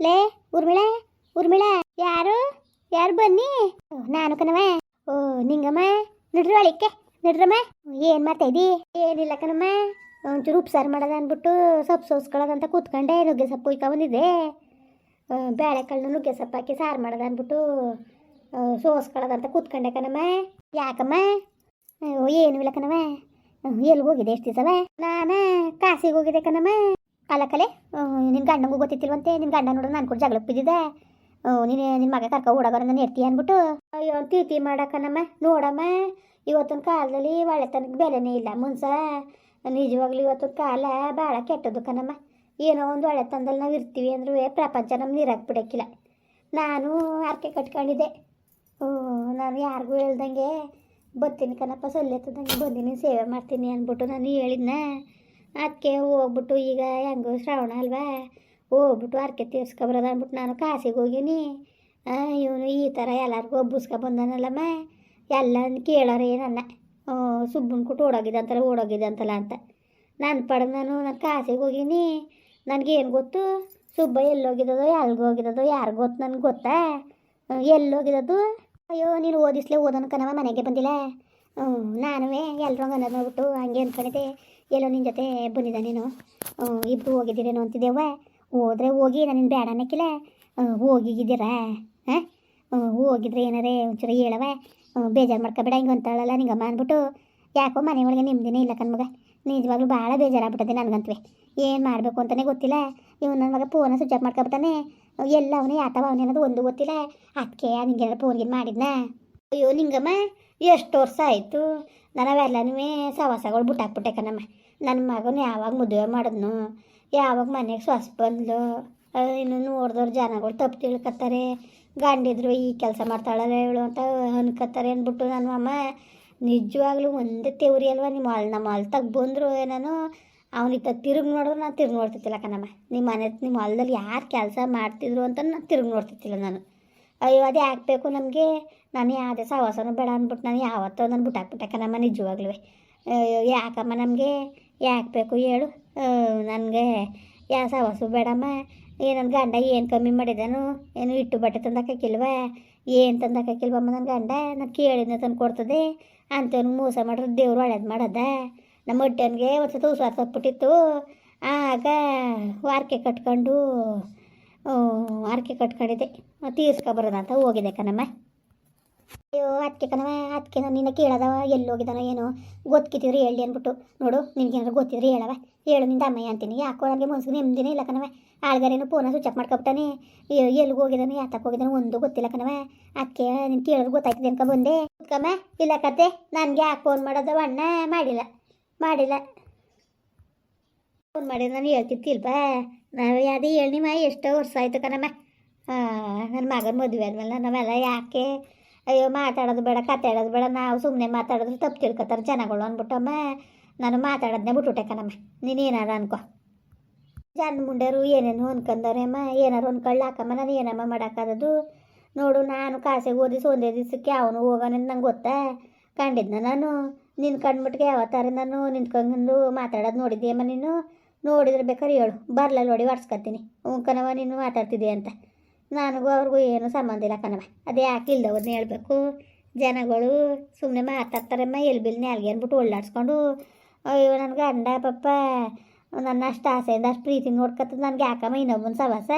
ಲೇ ಊರ್ಮಿಳೆ ಉರ್ಮಿಳ ಯಾರು ಯಾರು ಬನ್ನಿ? ನಾನು ಕಣವ ಓ ನಿಂಗಮ್ಮ ನಡ್ರಿ ಒಳಿಕೆ ನಡ್ರಮ್ಮ. ಏನು ಮಾಡ್ತಾ ಇದ್ದಿ ಏನಿಲ್ಲ ಕಣಮ್ಮ. ಒಂಚೂರು ಉಪ್ಸಾರು ಮಾಡೋದ ಅಂದ್ಬಿಟ್ಟು ಸೊಪ್ಪು ಸೋಸ್ಕೊಳ್ಳೋದಂತ ಕೂತ್ಕೊಂಡೆ ನುಗ್ಗೆ ಸೊಪ್ಪು ಉಯ್ಕೊ ಬಂದಿದ್ದೆ. ಆ, ಬೇಳೆಕಾಳನ್ನ ನುಗ್ಗೆ ಸೊಪ್ಪು ಹಾಕಿ ಸಾರು ಮಾಡೋದ ಅಂದ್ಬಿಟ್ಟು ಸೋಸ್ಕೊಳ್ಳೋದಂತ ಕೂತ್ಕೊಂಡೆ ಕಣಮ್ಮ. ಯಾಕಮ್ಮ? ಏನು ಇಲ್ಲ ಕಣವ ಎಲ್ಲಿ ಹೋಗಿದೆ ಎಷ್ಟು ದಿವಸವ? ನಾನು ಕಾಸಿಗೆ ಹೋಗಿದೆ ಕಣಮ್ಮ. ಅಲ್ಲ ಕಲೆ ನಿನ್ನ ಗಂಡಂಗೂ ಗೊತ್ತಿತ್ತಿಲ್ವಂತೆ ನಿನ್ನ ಗಂಡ ನೋಡಿದ್ರೆ ನಾನು ಕೂಡ ಜಗಳಕ್ಕೆ ಬಿದ್ದಿದೆ ನೀನು ನಿನ್ನ ಮಗ ಕರ್ಕ ಓಡಾಗೋರ ನಾನು ಎರ್ತಿ ಅಂದ್ಬಿಟ್ಟು, ಅಯ್ಯೋ ತೀತಿ ಮಾಡಕ್ಕನಮ್ಮ ನೋಡಮ್ಮ ಇವತ್ತಿನ ಕಾಲದಲ್ಲಿ ಒಳ್ಳೆತನಕ್ಕೆ ಬೆಲೆನೇ ಇಲ್ಲ ಮುನ್ಸ. ನಿಜವಾಗ್ಲೂ ಇವತ್ತಿನ ಕಾಲ ಭಾಳ ಕೆಟ್ಟದ್ದು ಕನಮ್ಮ ಏನೋ ಒಂದು ಒಳ್ಳೆತನದಲ್ಲಿ ನಾವು ಇರ್ತೀವಿ ಅಂದ್ರೂ ಪ್ರಪಂಚ ನಮ್ಗೆ ನೀರಾಗಿ ಬಿಡೋಕ್ಕಿಲ್ಲ. ನಾನು ಅರ್ಕೆ ಕಟ್ಕೊಂಡಿದ್ದೆ. ನಾನು ಯಾರಿಗೂ ಹೇಳ್ದಂಗೆ ಬರ್ತೀನಿ ಕನಪ್ಪ ಸೊಲ್ಲೆತ್ತದಂಗೆ ಬಂದಿನಿ ಸೇವೆ ಮಾಡ್ತೀನಿ ಅಂದ್ಬಿಟ್ಟು ನಾನು ಹೇಳಿದ್ನ. ಅದಕ್ಕೆ ಹೋಗ್ಬಿಟ್ಟು ಈಗ ಹೆಂಗೋ ಶ್ರಾವಣ ಅಲ್ವಾ? ಹೋಗ್ಬಿಟ್ಟು ಅರ್ಕೆ ತೀರ್ಸ್ಕೊಬರೋದು ಅಂದ್ಬಿಟ್ಟು ನಾನು ಕಾಸಿಗೆ ಹೋಗೀನಿ. ಇವನು ಈ ಥರ ಎಲ್ಲರಿಗೂ ಒಬ್ಬಿಸ್ಕೊ ಬಂದನಲ್ಲಮ್ಮ. ಎಲ್ಲ ಕೇಳೋರು ನನ್ನ ಸುಬ್ಬನ ಕೊಟ್ಟು ಓಡೋಗಿದ್ದಂತಲ್ಲ ಓಡೋಗಿದ್ದಂತಲ್ಲ ಅಂತ. ನನ್ನ ಪಡೆದು ನಾನು ನಾನು ಕಾಸಿಗೆ ಹೋಗೀನಿ. ನನಗೇನು ಗೊತ್ತು? ಸುಬ್ಬ ಎಲ್ಲೋಗಿದ್ದದೋ ಯಾರಿಗೂ ಹೋಗಿದ್ದದೋ ಯಾರು ಗೊತ್ತು ನನಗೆ ಗೊತ್ತಾ? ಎಲ್ಲೋಗಿದ್ದದು ಅಯ್ಯೋ, ನೀನು ಓದಿಸ್ಲೇ ಓದೋನು ಕನವ ಮನೆಗೆ ಬಂದಿಲ್ಲ? ಹ್ಞೂ ನಾನು ಎಲ್ಲರೂ ಅನ್ನೋದು ನೋಡ್ಬಿಟ್ಟು ಹಂಗೆ ಅಂದ್ಕೊಂಡಿದ್ದೆ ಎಲ್ಲೋ ನಿನ್ನ ಜೊತೆ ಬಂದಿದ್ದೆ ನೀನು ಇಬ್ಬರು ಹೋಗಿದ್ದೀರೇನೋ ಅಂತಿದ್ದೇವೆ. ಹೋದ್ರೆ ಹೋಗಿ, ನಾನು ಬೇಡ ಅನ್ನಕ್ಕಿಲ್ಲ ಹೋಗಿದ್ದೀರಾ ಹಾಂ? ಹೋಗಿದ್ರೆ ಏನಾರೇ ಒಂಚೂರು ಹೇಳವ ಬೇಜಾರು ಮಾಡ್ಕೊಬೇಡ, ಹಿಂಗೆ ಅಂತಾಳಲ್ಲ ನಿಂಗಮ್ಮ ಅಂದ್ಬಿಟ್ಟು. ಯಾಕೋ ಮನೆ ಒಳಗೆ ನಿಮ್ದಿನೇ ಇಲ್ಲ ಕಣ್ಮಗ. ನಿಜವಾಗ್ಲೂ ಭಾಳ ಬೇಜಾರಾಗ್ಬಿಟ್ಟದೆ ನನಗಂತವೆ. ಏನು ಮಾಡಬೇಕು ಅಂತಲೇ ಗೊತ್ತಿಲ್ಲ. ಇವ್ನು ನನ್ನ ಮಗ ಫೋನ ಸ್ವಿಚ್ ಆಫ್ ಮಾಡ್ಕೊಬಿಟ್ಟಾನೆ. ಎಲ್ಲ ಅವನೇ ಆತವ ಅವನೇನದು ಒಂದು ಗೊತ್ತಿಲ್ಲ. ಅದಕ್ಕೆ ನಿಂಗೆ ಫೋನ್ಗೆ ಮಾಡಿದ್ನ? ಅಯ್ಯೋ ನಿಂಗಮ್ಮ ಎಷ್ಟು ವರ್ಷ ಆಯಿತು? ನಾವೆಲ್ಲನೂ ಸವಾಸಗಳು ಬಿಟ್ಟಾಕ್ಬಿಟ್ಟೆ ಕಣಮ್ಮ ನನ್ನ ಮಗನ ಯಾವಾಗ ಮದುವೆ ಮಾಡಿದ್ನು, ಯಾವಾಗ ಮನೆಗೆ ಸೊಸ್ ಬಂದ್ಲು ಇನ್ನು ನೋಡಿದವ್ರು ಜನಗಳು ತಪ್ಪು ತಿಳ್ಕತ್ತಾರೆ. ಗಂಡಿದ್ರು ಈ ಕೆಲಸ ಮಾಡ್ತಾಳಲ್ಲ ಹೇಳು ಅಂತ ಅನ್ಕೋತಾರೆ ಅಂದ್ಬಿಟ್ಟು ನನ್ನ ಅಮ್ಮ ನಿಜವಾಗ್ಲೂ ಒಂದೇ ತೆವ್ರಿ ಅಲ್ವಾ ನಿಮ್ಮ ಅಲ್ಲಿ ನಮ್ಮ ಅಲ್ ತಗ ಬಂದರು ನಾನು ಅವನಿತ್ತ ತಿರುಗಿ ನೋಡಿದ್ರು ನಾನು ತಿರುಗಿ ನೋಡ್ತಿದ್ದಿಲ್ಲ ಕಣಮ್ಮ ನಿಮ್ಮ ಮನೆ ನಿಮ್ಮ ಹೊಲದಲ್ಲಿ ಯಾರು ಕೆಲಸ ಮಾಡ್ತಿದ್ರು ಅಂತ ನಾನು ತಿರುಗಿ ನೋಡ್ತಿದ್ದಿಲ್ಲ ನಾನು. ಅಯ್ಯೋ, ಅದೇ ಹಾಕ್ಬೇಕು ನಮಗೆ. ನಾನು ಯಾವುದೇ ಸಹವಾಸನೂ ಬೇಡ ಅಂದ್ಬಿಟ್ಟು ನಾನು ಯಾವತ್ತೋ ನಾನು ಬಿಟ್ಟಾಕ್ಬಿಟ್ಟಕ್ಕ ನಮ್ಮ ನಿಜವಾಗ್ಲೂ ಅಯ್ಯೋ, ಯಾಕಮ್ಮ ನಮಗೆ? ಯಾಕೆ ಬೇಕು ಹೇಳು ನನಗೆ ಯಾವ ಸಹವಾಸು ಬೇಡಮ್ಮ. ಏ ನನ್ನ ಗಂಡ ಏನು ಕಮ್ಮಿ ಮಾಡಿದಾನು? ಏನು ಇಟ್ಟು ಬಟ್ಟೆ ತಂದಾಕಿಲ್ವ ಏನು ತಂದಾಕಿಲ್ವಮ್ಮ ನನ್ನ ಗಂಡ? ನಾನು ಕೇಳಿದ್ನ ತಂದು ಕೊಡ್ತದೆ. ಅಂಥವ್ನಿಗೆ ಮೋಸ ಮಾಡಿದ್ರೆ ದೇವ್ರು ಒಳ್ಳೇದು ಮಾಡದ. ನಮ್ಮ ಹೊಟ್ಟೆನ್ಗೆ ಒಂದು ಸತ ಹುಷಾರು ತಪ್ಪಿಟ್ಟಿತ್ತು ಆಗ ವಾರ್ಕೆ ಕಟ್ಕೊಂಡು ಆರ್ಕೆ ಕಟ್ಕೊಂಡಿದ್ದೆ. ತೀರ್ಸ್ಕೊಬರೋದಂತ ಹೋಗಿದೆ ಕಣಮ್ಮ. ಅಯ್ಯೋ ಅದಕ್ಕೆ ಕಣವ ಅದಕ್ಕೆ ನಾನು ನಿನ್ನ ಕೇಳದವ, ಎಲ್ಲಿ ಹೋಗಿದಾನೋ ಏನೋ ಗೊತ್ತಿದ್ರೆ ಹೇಳಿ ಅಂದ್ಬಿಟ್ಟು. ನೋಡು, ನಿನ್ಗೇನಾದ್ರು ಗೊತ್ತಿದ್ರೆ ಹೇಳವ. ಹೇಳು, ನಿಂದ ಅಮ್ಮಯ್ಯ ಅಂತೀನಿ. ಯಾಕೋ ನನಗೆ ಮನ್ಸಿಗೆ ನೆಮ್ಮದಿನೇ ಇಲ್ಲ ಕಣವ ಆಳ್ಗಾರೇನು ಫೋನ ಸ್ವಿಚ್ ಆಫ್ ಮಾಡ್ಕೊಬಿಟ್ಟಾನೆ. ಎಲ್ಲಿಗೆ ಹೋಗಿದಾನೆ ಯಾತಕ್ಕೆ ಹೋಗಿದಾನೆ ಒಂದು ಗೊತ್ತಿಲ್ಲ ಕಣವ ಅದಕ್ಕೆ ನಿನ್ ಕೇಳೋರು ಗೊತ್ತಾಯ್ತದೆ ಅನ್ಕೊ ಕುತ್ಕಮ್ಮ ಇಲ್ಲ ಕತೆ, ನನಗೆ ಯಾಕೆ ಫೋನ್ ಮಾಡೋದು ಅಣ್ಣ, ಮಾಡಿಲ್ಲ. ಮಾಡಿಲ್ಲ. ಫೋನ್ ಮಾಡಿ ನಾನು ಹೇಳ್ತಿತ್ತಿಲ್ವಾ ನಾವು ಯಾವುದೇ ಹೇಳಿ ಮಾ, ಎಷ್ಟೋ ವರ್ಷ ಆಯಿತು ಕಣಮ್ಮ. ನನ್ನ ಮಗನ ಮದುವೆ ಆದ್ಮೇಲೆ ನಾವೆಲ್ಲ ಯಾಕೆ ಅಯ್ಯೋ ಮಾತಾಡೋದು ಬೇಡ, ಕತೆ ಬೇಡ, ನಾವು ಸುಮ್ಮನೆ ಮಾತಾಡಿದ್ರೆ ತಪ್ಪು ತಿಳ್ಕೊತಾರೆ ಜನಗಳು ಅಂದ್ಬಿಟ್ಟಮ್ಮ. ನಾನು ಮಾತಾಡೋದನ್ನೇ ಬಿಟ್ಬಿಟ್ಟೆ ಕಣಮ್ಮ. ನೀನು ಏನಾರು ಅನ್ಕೋ. ಜನ ಮುಂಡೆರು ಏನೇನು ಅನ್ಕೊಂಡವ್ರೆ ಅಮ್ಮ. ಏನಾರು ಅನ್ಕೊಳ್ಳಿ ಹಾಕಮ್ಮ ನಾನು ಏನಮ್ಮ ಮಾಡೋಕ್ಕಾಗದು ನೋಡು, ನಾನು ಕಾಸಿಗೆ ಓದಿಸಿ ಒಂದೇ ದಿವಸಕ್ಕೆ ಅವನು ಹೋಗೋಣ ನಂಗೆ ಗೊತ್ತಾ? ಕಂಡಿದ್ನ ನಾನು. ನಿನ್ನ ಕಣ್ಬಿಟ್ಟಿಗೆ ಯಾವತ್ತಾರೆ ನಾನು ನಿಂತ್ಕೊಂಡು ಮಾತಾಡೋದು ನೋಡಿದ್ದೀಯಮ್ಮ ನೀನು? ನೋಡಿದ್ರೆ ಬೇಕಾದ್ರೆ ಹೇಳು. ಬರಲ ನೋಡಿ ಒಡ್ಸ್ಕೊತೀನಿ ಹ್ಞೂ ಕಣವ ನೀನು ಮಾತಾಡ್ತಿದ್ದೆ ಅಂತ. ನನಗೂ ಅವ್ರಿಗೂ ಏನು ಸಂಬಂಧ ಇಲ್ಲ ಕಣವ ಅದೇ ಯಾಕೆ ಇಲ್ದವ್ರನ್ನ ಹೇಳಬೇಕು? ಜನಗಳು ಸುಮ್ಮನೆ ಮಾತಾಡ್ತಾರಮ್ಮ ಎಲ್ಲಿ ಬಿಲ್ ನ್ಯಾಲ್ಗೆ ಅಂದ್ಬಿಟ್ಟು ಓಡಾಡಿಸ್ಕೊಂಡು, ಅಯ್ಯೋ ನನ್ನ ಗಂಡ ಪಪ್ಪ ನನ್ನ ಅಷ್ಟು ಆಸೆಯಿಂದ ಅಷ್ಟು ಪ್ರೀತಿ ನೋಡ್ಕೊತದ ನನಗೆ ಯಾಕಮ್ಮ ಇನ್ನೊಬ್ಬನ ಸವಾಸ?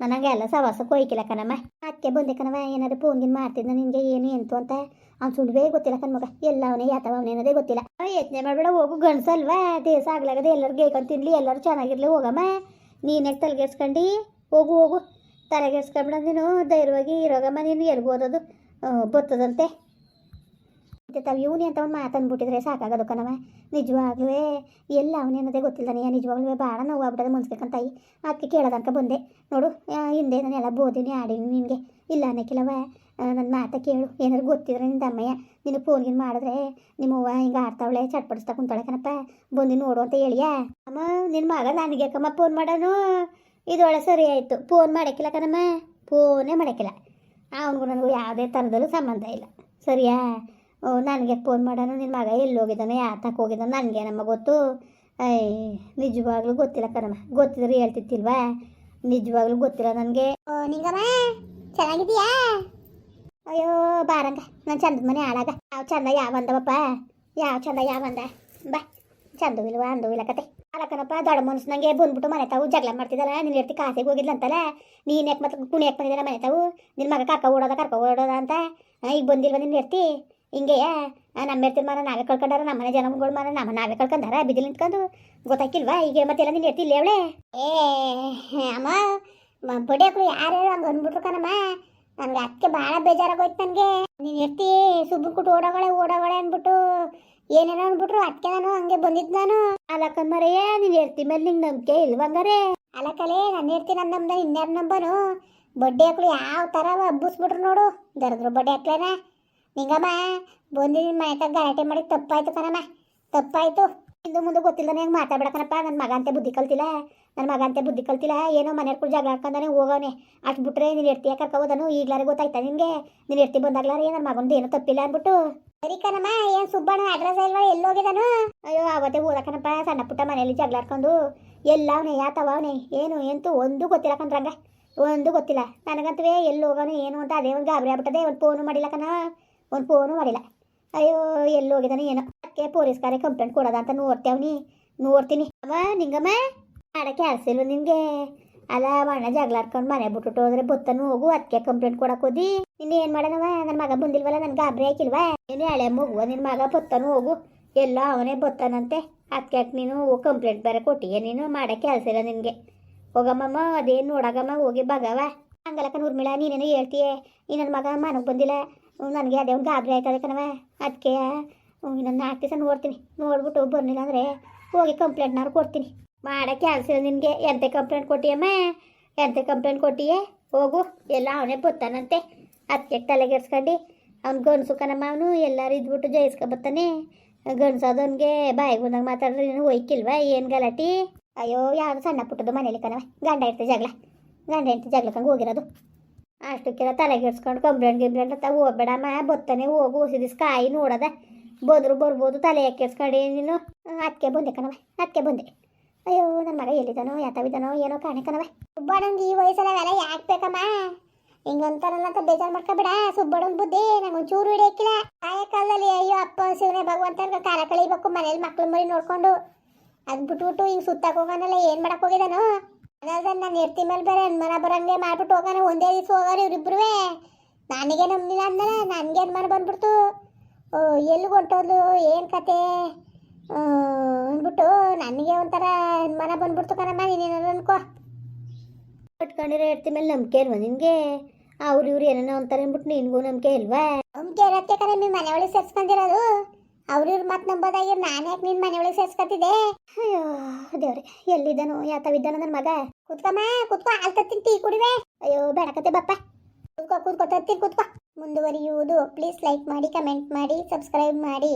ನನಗೆ ಎಲ್ಲ ಸವಾಸ ಕೊಯ್ಕಿಲ್ಲ ಕಣಮ್ಮ. ಅತ್ತೆ ಬಂದೆ ಕಣವ ಏನಾದ್ರು ಫೋನ್ಗಿನ್ ಮಾಡ್ತಿದ್ದ ನಿನಗೆ, ಏನು, ಎಂತು ಅಂತ? ಅವ್ನು ಸುಳ್ಳುವೇ ಗೊತ್ತಿಲ್ಲ ಕಣ್ಮಗ ಎಲ್ಲ ಅವನೇ ಯಾತವ ಏನದೇ ಗೊತ್ತಿಲ್ಲ. ಯತ್ನೆ ಮಾಡಬೇಡ, ಹೋಗು ಗಂಡಸಲ್ವಾ? ದೇಶ ಆಗ್ಲಾಗದೆ ಎಲ್ಲರೂ ಗೇಕೊಂಡು ತಿನ್ಲಿ, ಎಲ್ಲರೂ ಚೆನ್ನಾಗಿರ್ಲಿ, ಹೋಗಮ್ಮ. ನೀನೇ ತಲೆಗೆಡ್ಸ್ಕೊಂಡು ಹೋಗು ಹೋಗು. ತಲೆಗೆಡ್ಸ್ಕೊಂಬಿಡ ನೀನು, ಧೈರ್ಯವಾಗಿ ಇರೋಗಮ್ಮ, ನೀನು ಎರಗೋದದು ಬರ್ತದಂತೆ ತಾವು ಇವನಿ ಅಂತ ಒಂದು ಮಾತಂದ್ಬಿಟ್ಟಿದ್ರೆ ಸಾಕಾಗೋದು ಕಣವ ನಿಜವಾಗ್ಲೂ ಎಲ್ಲ ಅವನೇನದೇ ಗೊತ್ತಿಲ್ಲನೇ ನಿಜವಾಗ್ಲೂ ಭಾಳ ನೋವು ಆಗ್ಬಿಟ್ಟದೆ ಮುನ್ಸ್ಬೇಕಂತಾಯಿ ಅದಕ್ಕೆ ಕೇಳೋದನ್ಕ ಬಂದೆ. ನೋಡು ಹಿಂದೆ ಹಿಂದೆ ನಾನೆಲ್ಲ ಬೋದಿನಿ, ಆಡೀನಿ ನಿನಗೆ. ಇಲ್ಲ ಅನ್ನಕ್ಕಿಲ್ಲವ ನನ್ನ ಮಾತ ಕೇಳು. ಏನಾದ್ರು ಗೊತ್ತಿದ್ರೆ ನಿನ್ನ ಅಮ್ಮಯ್ಯ ನಿನಗೆ ಫೋನ್ಗಿನ್ ಮಾಡಿದ್ರೆ ನಿಮ್ಮವ್ವ ಹಿಂಗೆ ಆಡ್ತಾವಳೆ, ಚಟ್ಪಡಿಸ್ತಾ ಕುಂತಾಳೆ ಕಣಪ್ಪ. ಬಂದು ನೋಡು ಅಂತ ಹೇಳಿಯಾ? ಅಮ್ಮ ನಿನ್ನ ಮಗ ನನಗೆ ಯಾಕಮ್ಮ ಫೋನ್ ಮಾಡೋನು? ಇದೊಳೆ ಸರಿ ಆಯಿತು. ಫೋನ್ ಮಾಡೋಕ್ಕಿಲ್ಲ ಕಣಮ್ಮ. ಫೋನೇ ಮಾಡೋಕ್ಕಿಲ್ಲ ಅವನಿಗೂ ನನಗೂ ಯಾವುದೇ ಥರದಲ್ಲೂ ಸಂಬಂಧ ಇಲ್ಲ. ಸರಿಯಾ? ನನಗೆ ಫೋನ್ ಮಾಡೋನು ನಿನ್ನ ಮಗ ಎಲ್ಲಿ ಹೋಗಿದ್ದಾನೆ? ಯಾತಕ್ಕೆ ಹೋಗಿದ್ದಾನೆ? ನನಗೆ ನಮ್ಮ ಗೊತ್ತು? ಐ ನಿಜವಾಗ್ಲೂ ಗೊತ್ತಿಲ್ಲ ಕಣಮ್ಮ. ಗೊತ್ತಿದ್ರೆ ಹೇಳ್ತಿತ್ತಿಲ್ವಾ ನಿಜವಾಗ್ಲೂ ಗೊತ್ತಿಲ್ಲ ನನಗೆ. ಓ ನಿಂಗಮ್ಮ ಚೆನ್ನಾಗಿದೀಯಾ ಅಯ್ಯೋ ಬಾರಂಗ. ನಾನು ಚಂದ ಮನೆ ಹಾಳಾಗ. ಯಾವ ಚಂದ ಯಾವ ಬಂದವಪ್ಪ? ಯಾವ ಚಂದ ಯಾವ ಬಂದ? ಬಾ. ಚಂದ ಇಲ್ವ ಅಂದು ಇಲ್ಲ ಕತೆ. ಅಲಕ್ಕನಪ್ಪ ದೊಡ್ಡ ಮನ್ಸು ನಂಗೆ ಬಂದ್ಬಿಟ್ಟು ಮನೆ ತಾವು ಜಗಳ ಮಾಡ್ತಿದ್ದಲ್ಲ ನಿನ್ನ ಹೇಳ್ತಿ ಕಾಸಿಗೆ ಹೋಗಿದ್ಲ ಅಂತಲ್ಲ ನೀನು ಯಾಕೆ ಮತ್ತೆ ಕುಣಿ ಯಾಕೆ ಬಂದಿದ್ದಾನೆ ಮನೆ ತಾವು? ನಿನ್ನ ಮಗ ಕಾಕ ಓಡೋದ ಕರ್ಕ ಓಡೋದ ಅಂತ? ಈಗ ಬಂದಿಲ್ವ ನಿನ್ನ ಇರ್ತಿ ಹಿಂಗೆ ನಮ್ಮ ಇರ್ತೀನಿ ಮರ ನಾವೇ ಕಳ್ಕೊಂಡಾರ ನಮ್ಮ ಮನೆ ಜನಗಳು ಮರ ನಮ್ಮ ನಾವೇ ಕಳ್ಕೊಂಡಾರ, ಬಿದಿಲ್ ನಿಂತ್ಕೊಂಡು ಗೊತ್ತಾಕಿಲ್ವಾ ಈಗ ಮತ್ತೆಲ್ಲ ನೀನು ಇರ್ತಿ ಇಲ್ಲೇ ಅವಳೆ? ಏ, ಅಮ್ಮ ಬಡಿಯಕ್ಕಳು ಯಾರ್ಯಾರು ಯಾರು ಹಂಗೆ ಅಂದ್ಬಿಟ್ರು ಕಣಮ್ಮ ನನ್ಗೆ ಅದಕ್ಕೆ ಭಾಳ ಬೇಜಾರಾಗೋಯ್ತು ನನಗೆ. ನೀನು ಎತ್ತಿ ಸುಬ್ಬು ಕುಟ್ಟು ಓಡೋಗಳೆ ಓಡೋಗಳೆ ಅಂದ್ಬಿಟ್ಟು ಏನೇನೋ ಅಂದ್ಬಿಟ್ರು ಅದಕ್ಕೆ ನಾನು ಹಂಗೆ ಬಂದಿದ್ದು ನಾನು. ಅಲಕ್ಕನ್ ಮರೆಯ, ನೀನು ಇರ್ತಿ ಮೇಲೆ ನಿಂಗೆ ನಂಬಿಕೆ ಇಲ್ವಂಗಾರೆ ಅಲಕಲೆ ನಾನು ಇರ್ತೀನಿ ನನ್ನ ನಂಬ್ದ ಇನ್ಯಾರು ನಂಬನು? ಬಡ್ಡಿ ಹಾಕ್ಳು ಯಾವ ಥರ ಹಬ್ಬಿಸ್ಬಿಟ್ರು ನೋಡು, ದರದ್ರು ಬಡ್ಡಿ ಹಾಕ್ಲೇನ? ನಿಂಗಮ್ಮ ಬಂದು ಮನೆ ತಗ ಗಲಾಟೆ ಮಾಡಿ ತಪ್ಪಾಯ್ತು ಕಣಮ್ಮ. ತಪ್ಪಾಯ್ತು. ಇಂದು ಮುಂದೆ ಗೊತ್ತಿಲ್ಲ ನಂಗೆ ಮಾತಾಡ್ಬೇಕನಪ್ಪ ನನ್ನ ಮಗ ಅಂತೆ ಬುದ್ಧಿ ಕಲ್ತಿಲ್ಲ. ನನ್ನ ಮಗ ಅಂತೆ ಬುದ್ಧಿ ಕಲ್ತಿಲ್ಲ. ಏನೋ ಮನೆಯವ್ರ ಕೂಡ ಜಗಳ ಆಡ್ಕೊಂಡಾನೆ ಹೋಗವನೆ. ಅಷ್ಟು ಬಿಟ್ರೆ ನೀನು ಎಡ್ತಿಯ ಕರ್ಕೋದನು ಈಗಲಾರ ಗೊತ್ತಾಯ್ತಾ ನಿನಗೆ ನೀನು ಎಡ್ತಿ ಬಂದಾಗ್ಲಾರೆ ನನ್ನ ಮಗಂದು ಏನೋ ತಪ್ಪಿಲ್ಲ ಅಂದ್ಬಿಟ್ಟು. ಸರಿ ಕಣಮ್ಮ. ಏನು ಸುಬ್ಬಣ್ಣ ಅಡ್ರೆಸ್ ಇಲ್ವಾ? ಎಲ್ಲೋಗಿದಾನು ಅಯ್ಯೋ ಅವತ್ತೇ ಓದಕನಪ್ಪ ಸಣ್ಣ ಪುಟ್ಟ ಮನೆಯಲ್ಲಿ ಜಗಳಾಡ್ಕೊಂಡು ಎಲ್ಲ ಅವನೇ, ಯಾತವ ಅವನೇ. ಏನು, ಎಂತೂ ಒಂದು ಗೊತ್ತಿಲ್ಲ ಕಣ್ರಂಗ. ಒಂದು ಗೊತ್ತಿಲ್ಲ. ನನಗಂತೂ ಎಲ್ಲಿ ಹೋಗೋನು ಏನು ಅಂತ ಅದೇ ಒಂದು ಗಾಬರಿ ಆಗ್ಬಿಟ್ಟದೆ. ಒಂದು ಫೋನು ಮಾಡಿಲ್ಲ ಕಣ. ಒಂದು ಫೋನು ಮಾಡಿಲ್ಲ. ಅಯ್ಯೋ, ಎಲ್ಲಿ ಹೋಗಿದ್ದಾನೆ ಏನೋ. ಅದಕ್ಕೆ ಪೊಲೀಸ್ಗಾರೆ ಕಂಪ್ಲೇಂಟ್ ಕೊಡೋದ ಅಂತ ನೋಡ್ತೇವ್ನಿ ನೋಡ್ತೀನಿ. ಅವ ನಿಂಗಮ್ಮ ಮಾಡಕ್ಕೆ ಆಡ್ಸಿಲ್ವ ನಿನಗೆ ಅಲ್ಲ ಅಣ್ಣ ಜಗಳ ಆಡ್ಕೊಂಡು ಮನೆ ಬಿಟ್ಬಿಟ್ಟು ಹೋದ್ರೆ ಬತ್ತನು ಹೋಗು. ಅದಕ್ಕೆ ಕಂಪ್ಲೇಂಟ್ ಕೊಡಕ್ಕೆ ಹೋದಿ. ಏನು ಮಾಡೋಣವ ನನ್ನ ಮಗ ಬಂದಿಲ್ವಲ್ಲ ನನ್ಗೆ ಗಾಬರಿ ಹಾಕಿಲ್ವಾ? ನೀನು ಹಳೆ ಮಗುವ ನಿನ್ನ ಮಗ ಬತ್ತನು ಹೋಗು. ಎಲ್ಲ ಅವನೇ ಬತ್ತಾನಂತೆ. ಅದಕ್ಕೆ ನೀನು ಕಂಪ್ಲೇಂಟ್ ಬೇರೆ ಕೊಟ್ಟಿಗೆ ನೀನು? ಮಾಡೋ ಕೆಲಸ ಇಲ್ಲ ನಿನಗೆ. ಹೋಗಮ್ಮಮ್ಮ, ಅದೇನು ನೋಡಾಗಮ್ಮ, ಹೋಗಿ ಬಗವ. ಹಂಗಲಕ್ಕ ನೂರ್ಮಿಳ, ನೀನೇನು ಹೇಳ್ತೀಯ? ಈ ನನ್ನ ಮಗ ಮನೆಗೆ ಬಂದಿಲ್ಲ. ನನಗೆ ಅದೇ ಒಂದು ಗಾಬರಿ ಆಯ್ತದೆ ಕಣವ ಅದಕ್ಕೆ ಇನ್ನೊಂದು ನಾಲ್ಕು ದಿವಸ ನೋಡ್ತೀನಿ. ನೋಡ್ಬಿಟ್ಟು ಬರ್ಲಿಲ್ಲ ಅಂದರೆ ಹೋಗಿ ಕಂಪ್ಲೇಂಟ್ನಾರು ಕೊಡ್ತೀನಿ. ಮಾಡೋ ಕೆಲಸ ನಿನಗೆ. ಎಂತ ಕಂಪ್ಲೇಂಟ್ ಕೊಟ್ಟಿಯಮ್ಮ? ಎಂತ ಕಂಪ್ಲೇಂಟ್ ಕೊಟ್ಟಿಯೇ? ಹೋಗು. ಎಲ್ಲ ಅವನೇ ಬತ್ತಾನಂತೆ ಅದಕ್ಕೆ ತಲೆಗೆಡ್ಸ್ಕೊಂಡು ಅವ್ನು ಗಂಡಸು ಕಣಮ್ಮ ಅವನು, ಎಲ್ಲರೂ ಇದ್ಬಿಟ್ಟು ಜಯಿಸ್ಕೊ ಬರ್ತಾನೆ. ಗಂಡ್ಸೋದನ್ಗೆ ಬಾಯಿಗೆ ಬಂದಾಗ ಮಾತಾಡಿದ್ರೆ ನೀನು ಹೋಯ್ಕಿಲ್ವ? ಏನು ಗಲಾಟಿ? ಅಯ್ಯೋ ಯಾವ ಸಣ್ಣ ಪುಟ್ಟದು ಮನೇಲಿ ಕಣವ ಗಂಡ ಇರ್ತದೆ ಜಗಳ. ಗಂಡ ಹೆಂಡತಿ ಜಗಳಕ್ಕಂಗೆ ಹೋಗಿರೋದು. ಅಷ್ಟಕ್ಕೆಲ್ಲ ತಲೆಗೆಡ್ಸ್ಕೊಂಡು ಕಂಪ್ಲೇಂಟ್ ಗಿಂಪ್ಲೇಂಟ್ ಅಂತ ಹೋಗ್ಬೇಡಮ್ಮ ಬತ್ತಾನೆ ಹೋಗು ದಿವ್ಸ ಕಾಯಿ ನೋಡದ. ಬದರು ಬರ್ಬೋದು ತಲೆ ಕೆಡ್ಸ್ಕೊಂಡು ನೀನು ಅದಕ್ಕೆ ಬಂದೆ ಕಣವೆ ಅದಕ್ಕೆ ಬಂದೆ. ಅಯ್ಯೋ ನನ್ನ ಮಗ ಎಲ್ಲಿದ್ದಾನೋ, ಯಾತವಿದ್ದಾನೋ, ಏನೋ ಕಾಣೆ ಕಣವೆ ಸುಬ್ಬಣ್ಣಂಗೆ ಈ ವಯಸ್ಸಲ್ಲ ಯಾಕೆ ಬೇಕಮ್ಮ? ಹಿಂಗಂತಾರಲ್ಲಂತ ಬೇಜಾರು ಮಾಡ್ಕೊಬೇಡ ಸುಬ್ಬಣ್ಣನ ಬುದ್ಧಿ ನಂಗೆ ಒಂಚೂರು ಹಿಡಿಯಕ್ಕಿಲ್ಲ. ಕಾಲದಲ್ಲಿ ಅಯ್ಯೋ, ಅಪ್ಪ, ಶಿವನೇ ಭಗವಂತನ ಕಾಲ ಕಳಿಬೇಕು, ಮನೇಲಿ ಮಕ್ಳು ಮರಿ ನೋಡಿಕೊಂಡು. ಅದು ಬಿಟ್ಬಿಟ್ಟು ಹಿಂಗೆ ಸುತ್ತಾಕೋಗಲ್ಲ ಹೋಗೋನಲ್ಲ, ಏನು ಮಾಡಕ್ಕೆ ಅದಲ್ದ ನಾನು ಎರ್ತಿ ಮೇಲೆ ಬೇರೆ ಅನ್ಮನ ಬರಂಗೆ ಮಾಡ್ಬಿಟ್ಟು ಹೋಗೋಣ, ಒಂದೇ ದಿವಸ ಹೋಗೋರು ಇವ್ರಿಬ್ರು ನನಗೆ ನಂಬಿಲ್ಲ ಅಂದಲ್ಲ, ನನಗೆ ಅನ್ಮಾನ ಬಂದ್ಬಿಡ್ತು. ಓ ಎಲ್ಲಿ ಹೊಂಟೋದು ಏನು ಕತೆ? ಅಂದ್ಬಿಟ್ಟು ನನಗೆ ಒಂಥರ ಅನ್ಮಾನ ಬಂದ್ಬಿಡ್ತು ಕಣಮ್ಮ, ನೀನೇನಾದ್ರು ಅನ್ಕೋ. ಕಟ್ಕೊಂಡಿರೋ ಹೆರ್ತಿ ಮೇಲೆ ನಂಬಿಕೆ ಇಲ್ವಾ ನಿನಗೆ? ಅವ್ರು ಇವ್ರು ಏನೇನೋ ಅಂತಾರೆ ಅಂದ್ಬಿಟ್ಟು ನಿನಗೂ ನಂಬಿಕೆ ಇಲ್ವಾ? ನಂಬಿಕೆ ಇರತ್ತೆ ಕಣೆ ನೀವು ಮನೆ ಒಳಗೆ ಸೇರ್ಸ್ಕೊಂಡಿರೋದು. ಅವ್ರ ಇವ್ರ ಮತ್ತೆ ನಂಬೋದಾಗಿ ನಾನು ಯಾಕೆ ನಿನ್ನ ಮನೆ ಒಳಗೆ ಸೇರ್ಸ್ಕೊತಿದ್ದೆ? ಅಯ್ಯೋ, ದೇವ್ರಿ, ಎಲ್ಲಿದ್ದಾನೋ, ಯಾತವಿದ್ದಾನೋ ನನ್ನ ಮಗ. ಕುತ್ಕಮ್ಮ, ಕುತ್ಕೋ ಹಾಲು ತತ್ತೀನಿ ಟೀ ಕುಡಿವೆ. ಅಯ್ಯೋ ಬೇಡಕತ್ತೆ ಬಪ್ಪ. ಕುತ್ಕೋ ಕುತ್ಕೋ ಕುತ್ಕೋ. ಮುಂದುವರಿಯುವುದು. ಪ್ಲೀಸ್ ಲೈಕ್ ಮಾಡಿ ಕಮೆಂಟ್ ಮಾಡಿ ಸಬ್ಸ್ಕ್ರೈಬ್ ಮಾಡಿ.